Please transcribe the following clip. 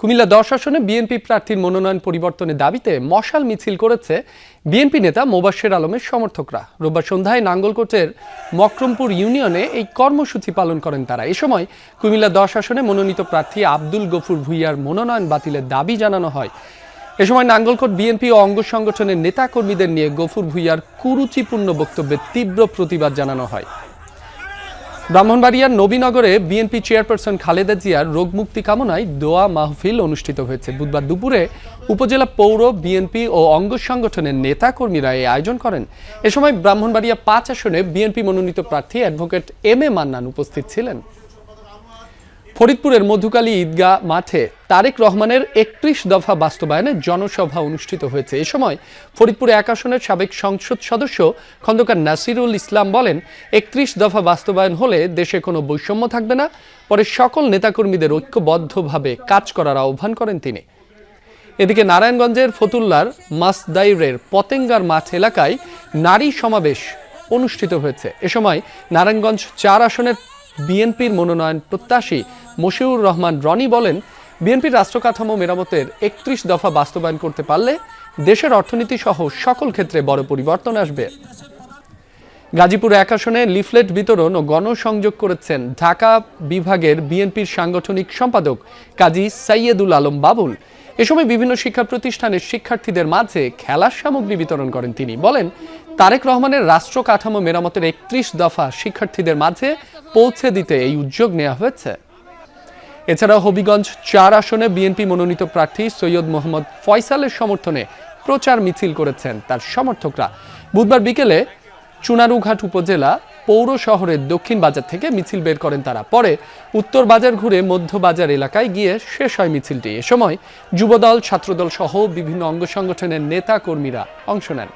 কুমিল্লা দশ আসনে বিএনপি প্রার্থীর মনোনয়ন পরিবর্তনের দাবিতে মশাল মিছিল করেছে বিএনপি নেতা মোবাশ্বের আলমের সমর্থকরা। রোববার সন্ধ্যায় নাঙ্গলকোটের মকরমপুর ইউনিয়নে এই কর্মসূচি পালন করেন তারা। এ সময় কুমিল্লা দশ আসনে মনোনীত প্রার্থী আব্দুল গফুর ভুইয়ার মনোনয়ন বাতিলের দাবি জানানো হয়। এ সময় নাঙ্গলকোট বিএনপি ও অঙ্গ সংগঠনের নেতাকর্মীদের নিয়ে গফুর ভুইয়ার কুরুচিপূর্ণ বক্তব্যের তীব্র প্রতিবাদ জানানো হয়। ব্রাহ্মণবাড়িয়ার নবীনগরে বিএনপি চেয়ারপারসন খালেদা জিয়ার রোগমুক্তি কামনায় দোয়া মাহফিল অনুষ্ঠিত হয়েছে। বুধবার দুপুরে উপজেলা পৌর বিএনপি ও অঙ্গ সংগঠনের নেতা কর্মীরা এই আয়োজন করেন। এ সময় ব্রাহ্মণবাড়িয়া পাঁচ আসনে বিএনপি মনোনীত প্রার্থী অ্যাডভোকেট এম এ মান্নান উপস্থিত ছিলেন। ফরিদপুরের মধুকালী ঈদগাহ মাঠে তারেক রহমানের একত্রিশ দফা বাস্তবায়নে জনসভা অনুষ্ঠিত হয়েছে। এ সময় ফরিদপুরে এক আসনের সাবেক সংসদ সদস্য খন্দকার নাসিরুল ইসলাম বলেন, একত্রিশ দফা বাস্তবায়ন হলে দেশে কোনো বৈষম্য থাকবে না, পরে সকল নেতাকর্মীদের ঐক্যবদ্ধভাবে কাজ করার আহ্বান করেন তিনি। এদিকে নারায়ণগঞ্জের ফতুল্লার মাসদাইরের পতেঙ্গার মাঠ এলাকায় নারী সমাবেশ অনুষ্ঠিত হয়েছে। এ সময় নারায়ণগঞ্জ চার আসনের বিএনপির মনোনয়ন প্রত্যাশী মশিউর রহমান রনি বলেন, বিএনপির রাষ্ট্র কাঠামো মেরামতের একত্রিশ দফা বাস্তবায়ন করতে পারলে দেশের অর্থনীতি সহ সকল ক্ষেত্রে বড় পরিবর্তন আসবে। গাজীপুর এক আসনে লিফলেট বিতরণ ও গণসংযোগ করেছেন ঢাকা বিভাগের বিএনপির সাংগঠনিক সম্পাদক কাজী সাইয়েদুল আলম বাবুল। এ সময় বিভিন্ন শিক্ষা প্রতিষ্ঠানের শিক্ষার্থীদের মাঝে খেলার সামগ্রী বিতরণ করেন তিনি। বলেন, তারেক রহমানের রাষ্ট্র কাঠামো মেরামতের একত্রিশ দফা শিক্ষার্থীদের মাঝে পৌঁছে দিতে এই উদ্যোগ নেওয়া হয়েছে। এছাড়া হবিগঞ্জ চার আসনে বিএনপি মনোনীত প্রার্থী সৈয়দ মোহাম্মদ ফয়সালের সমর্থনে প্রচার মিছিল করেছেন তার সমর্থকরা। বুধবার বিকেলে চুনারুঘাট উপজেলা পৌর শহরের দক্ষিণ বাজার থেকে মিছিল বের করেন তারা। পরে উত্তর বাজার ঘুরে মধ্য বাজার এলাকায় গিয়ে শেষ হয় মিছিলটি। এ সময় যুবদল, ছাত্রদল সহ বিভিন্ন অঙ্গ সংগঠনের নেতা কর্মীরা অংশ নেন।